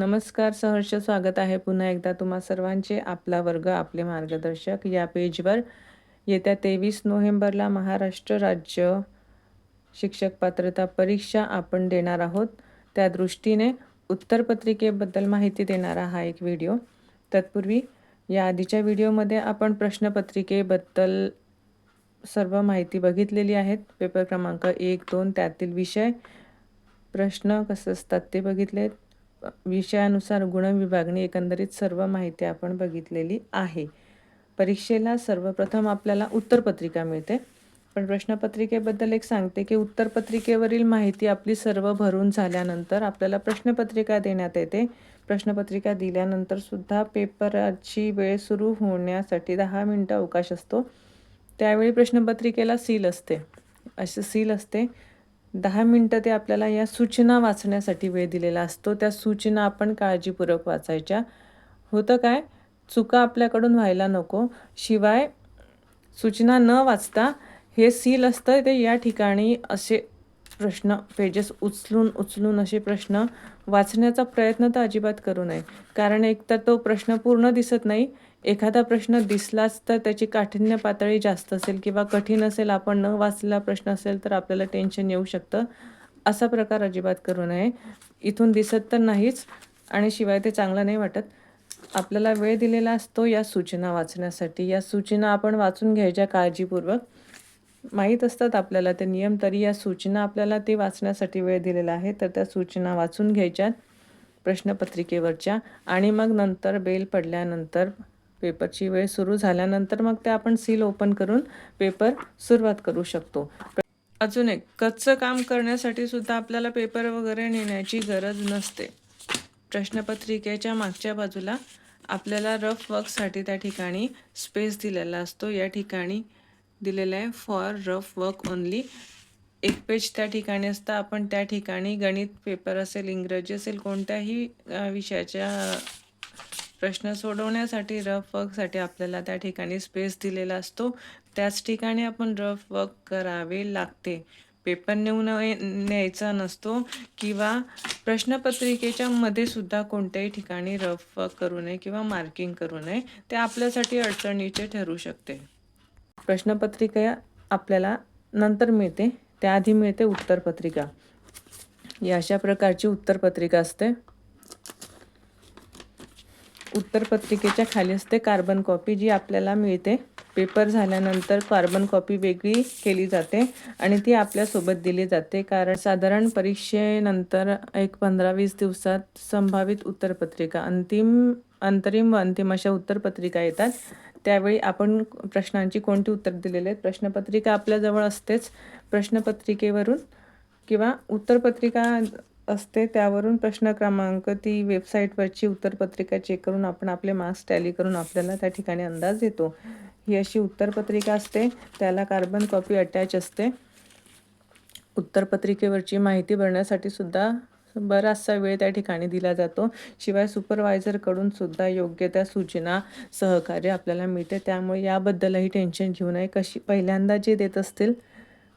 नमस्कार सहर्ष स्वागत आहे. पुन्हा एकदा तुम्हा सर्वांचे आपला वर्ग आपले मार्गदर्शक या पेजवर. येत्या तेवीस नोव्हेंबरला महाराष्ट्र राज्य शिक्षक पात्रता परीक्षा आपण देणार आहोत. त्या दृष्टीने उत्तरपत्रिकेबद्दल माहिती देणारा हा एक व्हिडिओ. तत्पूर्वी या आधीच्या व्हिडिओमध्ये आपण प्रश्नपत्रिकेबद्दल सर्व माहिती बघितलेली आहेत. पेपर क्रमांक एक दोन त्यातील विषय प्रश्न कसं असतात ते बघितले विषयानुसार गुणविभागणी एकंदरीत सर्व माहिती आपण बघितलेली आहे. परीक्षेला सर्वप्रथम आपल्याला उत्तरपत्रिका मिळते. पण प्रश्नपत्रिकेबद्दल एक सांगते की उत्तरपत्रिकेवरील माहिती आपली सर्व भरून झाल्यानंतर आपल्याला प्रश्नपत्रिका देण्यात येते. प्रश्नपत्रिका दिल्यानंतर सुद्धा पेपराची वेळ सुरू होण्यासाठी दहा मिनटं अवकाश असतो. त्यावेळी प्रश्नपत्रिकेला सील असते. असे सील असते. दहा मिनटं ते आपल्याला या सूचना वाचण्यासाठी वेळ दिलेला असतो. त्या सूचना आपण काळजीपूर्वक वाचायच्या. होतं काय? चुका आपल्याकडून व्हायला नको. शिवाय सूचना न वाचता हे सील असतं. ते या ठिकाणी असे प्रश्न पेजेस उचलून उचलून असे प्रश्न वाचण्याचा प्रयत्न तर अजिबात करू नये. कारण एकतर तो प्रश्न पूर्ण दिसत नाही एखादा प्रश्न दिसलाच तर त्याची काठिण्य पातळी जास्त असेल किंवा कठीण असेल आपण न वाचलेला प्रश्न असेल तर आपल्याला टेन्शन येऊ शकतं. असा प्रकार अजिबात करू नये. इथून दिसत तर नाहीच आणि शिवाय ते चांगलं नाही वाटत. आपल्याला वेळ दिलेला असतो या सूचना वाचण्यासाठी. या सूचना आपण वाचून घ्यायच्या काळजीपूर्वक. माहीत असतात आपल्याला ते नियम तरी या सूचना आपल्याला ते वाचण्यासाठी वेळ दिलेला आहे. तर त्या सूचना वाचून घ्यायच्यात प्रश्नपत्रिकेवरच्या आणि मग नंतर बेल पडल्यानंतर पेपरची वेळ सुरू झाल्यानंतर मग ते आपण सील ओपन करून पेपर सुरुवात करू शकतो. अजून एक कच्चं काम करण्यासाठी सुद्धा आपल्याला पेपर वगैरे नेण्याची गरज नसते. प्रश्नपत्रिकेच्या मागच्या बाजूला आपल्याला रफ वर्कसाठी त्या ठिकाणी स्पेस दिलेला असतो. या ठिकाणी दिलेला आहे फॉर रफ वर्क ओनली एक पेज त्या ठिकाणी असतं. आपण त्या ठिकाणी गणित पेपर असेल इंग्रजी असेल कोणत्याही विषयाच्या प्रश्न सोडवण्यासाठी रफ वर्कसाठी आपल्याला त्या ठिकाणी स्पेस दिलेला असतो. त्याच ठिकाणी आपण रफ वर्क करावे लागते. पेपर नेऊन न्यायचा नसतो किंवा प्रश्नपत्रिकेच्या मध्ये सुद्धा कोणत्याही ठिकाणी रफ वर्क करू नये किंवा मार्किंग करू नये. ते आपल्यासाठी अडचणीचे ठरू शकते. प्रश्नपत्रिका आपल्याला नंतर मिळते. त्याआधी मिळते उत्तरपत्रिका. या अशा प्रकारची उत्तरपत्रिका असते. उत्तरपत्रिकेच्या खाली असते कार्बन कॉपी जी आपल्याला मिळते. पेपर झाल्यानंतर कार्बन कॉपी वेगळी केली जाते आणि ती आपल्यासोबत दिली जाते. कारण साधारण परीक्षेनंतर एक पंधरा वीस दिवसात संभावित उत्तरपत्रिका अंतिम अंतरिम व अंतिम अशा उत्तरपत्रिका येतात. त्यावेळी आपण प्रश्नांची कोणती उत्तर दिलेले आहेत? प्रश्नपत्रिका आपल्याजवळ असतेच. प्रश्नपत्रिकेवरून किंवा उत्तरपत्रिका असते त्यावरून प्रश्न क्रमांक ती वेबसाईटवरची उत्तरपत्रिका चेक करून आपण आपले मार्क्स टॅली करून आपल्याला त्या ठिकाणी अंदाज येतो. ही अशी उत्तरपत्रिका असते त्याला कार्बन कॉपी अटॅच असते. उत्तरपत्रिकेवरची माहिती भरण्यासाठी सुद्धा बराचसा वेळ त्या ठिकाणी दिला जातो. शिवाय सुपरवायझरकडून सुद्धा योग्य त्या सूचना सहकार्य आपल्याला मिळते. त्यामुळे याबद्दलही टेन्शन घेऊ नये. कशी पहिल्यांदा जे देत असतील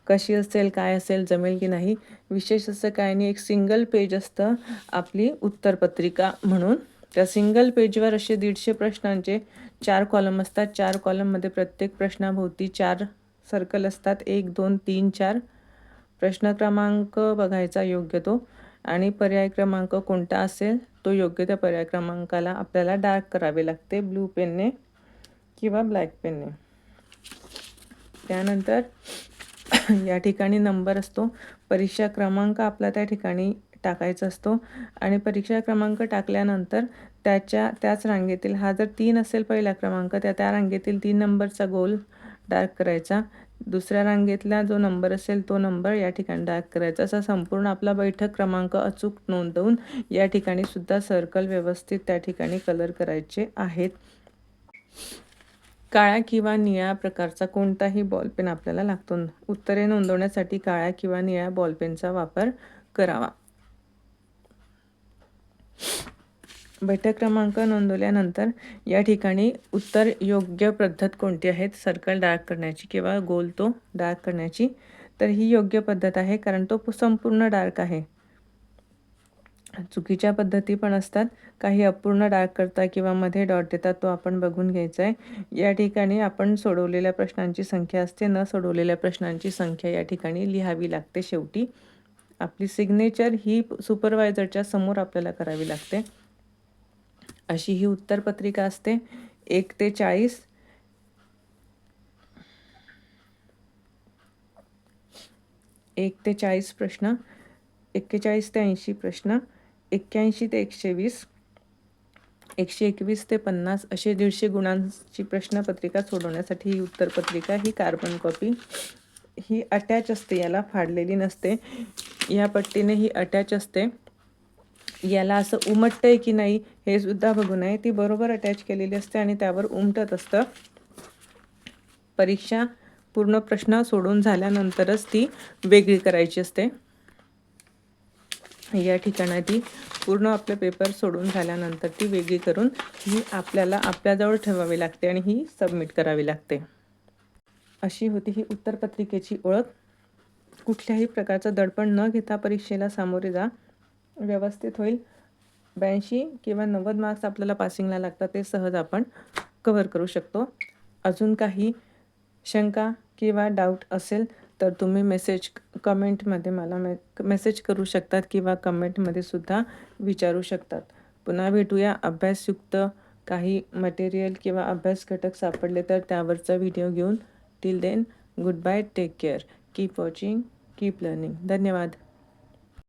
कशी असेल काय असेल जमेल की नाही विशेष असं काय नाही. एक सिंगल पेज असतं आपली उत्तरपत्रिका म्हणून. त्या सिंगल पेजवर असे दीडशे प्रश्नांचे चार कॉलम असतात. चार कॉलममध्ये प्रत्येक प्रश्नाभोवती चार सर्कल असतात. एक दोन तीन चार प्रश्न क्रमांक बघायचा योग्य तो. आणि पर्याय क्रमांक कोणता असेल तो योग्य त्या पर्याय क्रमांकाला आपल्याला डार्क करावे लागते. ब्लू पेनने किंवा ब्लॅक पेनने. त्यानंतर या ठिकाणी नंबर असतो. परीक्षा क्रमांक आपला त्या ठिकाणी टाकायचा असतो. आणि परीक्षा क्रमांक टाकल्यानंतर त्याच्या त्याच रांगेतील हा जर तीन असेल पहिला क्रमांक त्या त्या रांगेतील तीन नंबरचा गोल डार्क करायचा. दुसऱ्या रांगेतला जो नंबर असेल तो नंबर या ठिकाणी डार्क करायचा. असा संपूर्ण आपला बैठक क्रमांक अचूक नोंदवून या ठिकाणी सुद्धा सर्कल व्यवस्थित त्या ठिकाणी कलर करायचे आहेत. काळ्या किंवा निळ्या प्रकारचा कोणताही बॉलपेन आपल्याला लागतो. उत्तरे नोंदवण्यासाठी काळ्या किंवा निळ्या बॉलपेनचा वापर करावा. बैठक क्रमांक नोंदवल्यानंतर या ठिकाणी उत्तर योग्य पद्धत कोणती आहे? सर्कल डार्क करण्याची किंवा गोल तो डार्क करण्याची. तर ही योग्य पद्धत आहे कारण तो संपूर्ण डार्क आहे. चुकीच्या पद्धती पण असतात. काही अपूर्ण डाग करता किंवा मध्ये डॉट देतात तो आपण बघून घ्यायचा आहे या ठिकाणी आपण सोडवलेल्या प्रश्नांची संख्या असते. न सोडवलेल्या प्रश्नांची संख्या या ठिकाणी लिहावी लागते शेवटी. आपली सिग्नेचर ही सुपरवायझरच्या समोर आपल्याला करावी लागते. अशी ही उत्तरपत्रिका असते. एक ते चाळीस. एक ते चाळीस प्रश्न. एक्केचाळीस ते ऐंशी प्रश्न. एक्क्याऐंशी ते एकशे वीस एकशे एकवीस ते पन्नास असे दीडशे गुणांची प्रश्नपत्रिका सोडवण्यासाठी ही उत्तरपत्रिका ही कार्बन कॉपी ही अटॅच असते याला फाडलेली नसते. या पट्टीने ही अटॅच असते. याला असं उमटतं आहे की नाही हे सुद्धा बघू नये. ती बरोबर अटॅच केलेली असते आणि त्यावर उमटत असतं. परीक्षा पूर्ण प्रश्न सोडून झाल्यानंतरच ती वेगळी करायची असते. या ठिकाणी ती पूर्ण आपले पेपर सोडून झाल्यानंतर ती वेगळी करून ही आपल्याला आपल्याजवळ ठेवावी लागते आणि ही सबमिट करावी लागते. अशी होती ही उत्तरपत्रिकेची ओळख. कुठल्याही प्रकारचं दडपण न घेता परीक्षेला सामोरे जा. व्यवस्थित होईल. ब्याऐंशी किंवा नव्वद मार्क्स आपल्याला पासिंगला लागतात ते सहज आपण कव्हर करू शकतो. अजून काही शंका किंवा डाऊट असेल तर तुम्ही मेसेज कमेंटमध्ये मला मे मेसेज करू शकतात किंवा कमेंटमध्ये सुद्धा विचारू शकतात. पुन्हा भेटूया. अभ्यासयुक्त काही मटेरियल किंवा अभ्यास घटक सापडले तर त्यावरचा व्हिडिओ घेऊन. Till then good bye take care keep watching keep learning धन्यवाद.